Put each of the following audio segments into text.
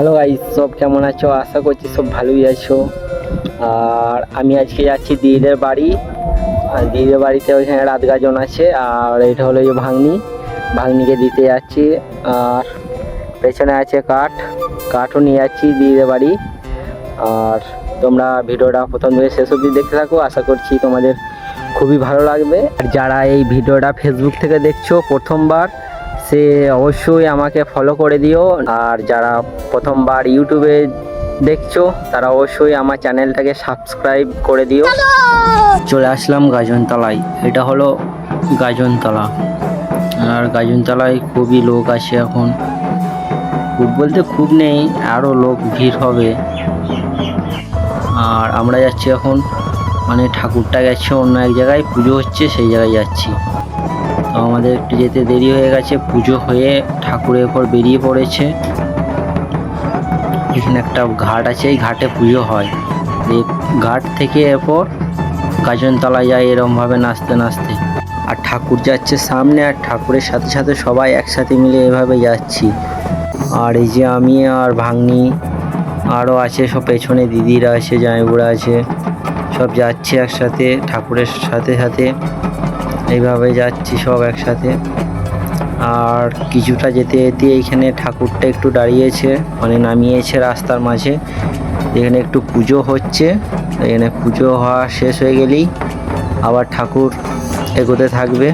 Hello guys সব কেমন আছো? আশা করছি সব ভালোই আছো। আর আমি আজকে যাচ্ছি দিদিদের বাড়ি। আর দিদিদের বাড়িতে ওইখানে রাত গাজন আছে, আর এটা হলো যে ভাঙনি ভাঙনিকে দিতে যাচ্ছি, আর পেছনে আছে কাঠ। কাঠও নিয়ে যাচ্ছি দিদিদের বাড়ি। আর তোমরা ভিডিওটা প্রথম থেকে শেষ অবধি দেখতে থাকো, আশা করছি তোমাদের খুবই ভালো লাগবে। আর যারা এই ভিডিওটা ফেসবুক থেকে দেখছ প্রথমবার সে অবশ্যই আমাকে ফলো করে দিও। আর যারা প্রথমবার ইউটিউবে দেখছ তারা অবশ্যই আমার চ্যানেলটাকে সাবস্ক্রাইব করে দিও। চলে! আসলাম গাজনতলায়। এটা হলো গাজনতলা। আর গাজনতলায় খুবই লোক আছে এখন। খুব বলতে খুব নেই আরও লোক ভিড় হবে। আর আমরা যাচ্ছি এখন মানে ঠাকুরটা গেছে অন্য এক জায়গায় পুজো হচ্ছে সেই জায়গায় যাচ্ছি। আমাদের একটু যেতে দেরি হয়ে গেছে। পুজো হয়ে ঠাকুরের পর বেরিয়ে পড়েছে। এখানে একটা ঘাট আছে, এই ঘাটে পুজো হয়। এই ঘাট থেকে এরপর গাজনতলা যায় এরমভাবে নাচতে নাচতে। আর ঠাকুর যাচ্ছে সামনে, আর ঠাকুরের সাথে সাথে সবাই একসাথে মিলে এভাবে যাচ্ছি। আর এই যে আমি আর ভাগ্নি আরও আছে, সব পেছনে দিদিরা আছে, জামাইবুড়া আছে। সব যাচ্ছে একসাথে ঠাকুরের সাথে সাথে। এইভাবে যাচ্ছি সব একসাথে। আর কিছুটা যেতে যেতে এইখানে ঠাকুরটা একটু দাঁড়িয়েছে মানে নামিয়েছে রাস্তার মাঝে। এখানে একটু পুজো হচ্ছে, এখানে পুজো হওয়া শেষ হয়ে গেলেই আবার ঠাকুর এগোতে থাকবে।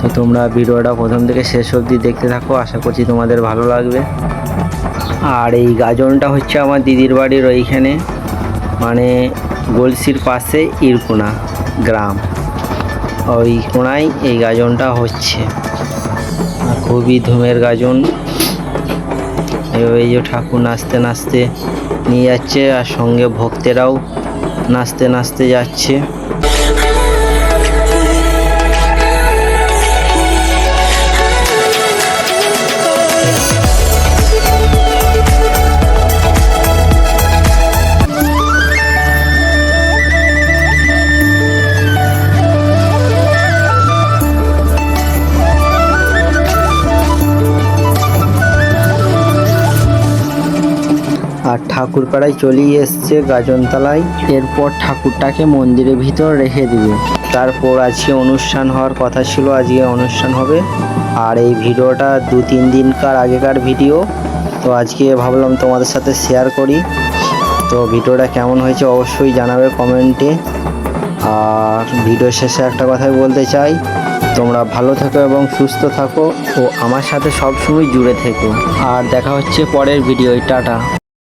তো তোমরা ভিডিওটা প্রথম থেকে শেষ অবধি দেখতে থাকো, আশা করছি তোমাদের ভালো লাগবে। আর এই গাজনটা হচ্ছে আমার দিদির বাড়ির ওইখানে মানে গলসির পাশে ইরকোনা। গ্রাম। ওই কোনায় এই গাজনটা হচ্ছে। খুবই ধুমের গাজন। এই যে ঠাকুর নাচতে নাচতে নিয়ে যাচ্ছে আর সঙ্গে ভক্তেরাও নাচতে নাচতে যাচ্ছে। আর ঠাকুর পাড়ায় চলেই এসছে গাজনতলায়। এরপর ঠাকুরটাকে মন্দিরের ভিতর রেখে দিবে। তারপর আজকে অনুষ্ঠান হওয়ার কথা ছিল, আজকে অনুষ্ঠান হবে। আর এই ভিডিওটা দু তিন দিনকার আগেকার ভিডিও। তো আজকে ভাবলাম তোমাদের সাথে শেয়ার করি। তো ভিডিওটা কেমন হয়েছে অবশ্যই জানাবে কমেন্টে। আর ভিডিও শেষে একটা কথাই বলতে চাই, তোমরা ভালো থাকো এবং সুস্থ থাকো। ও আমার সাথে সবসময় জুড়ে থেকো। আর দেখা হচ্ছে পরের ভিডিও টাটা।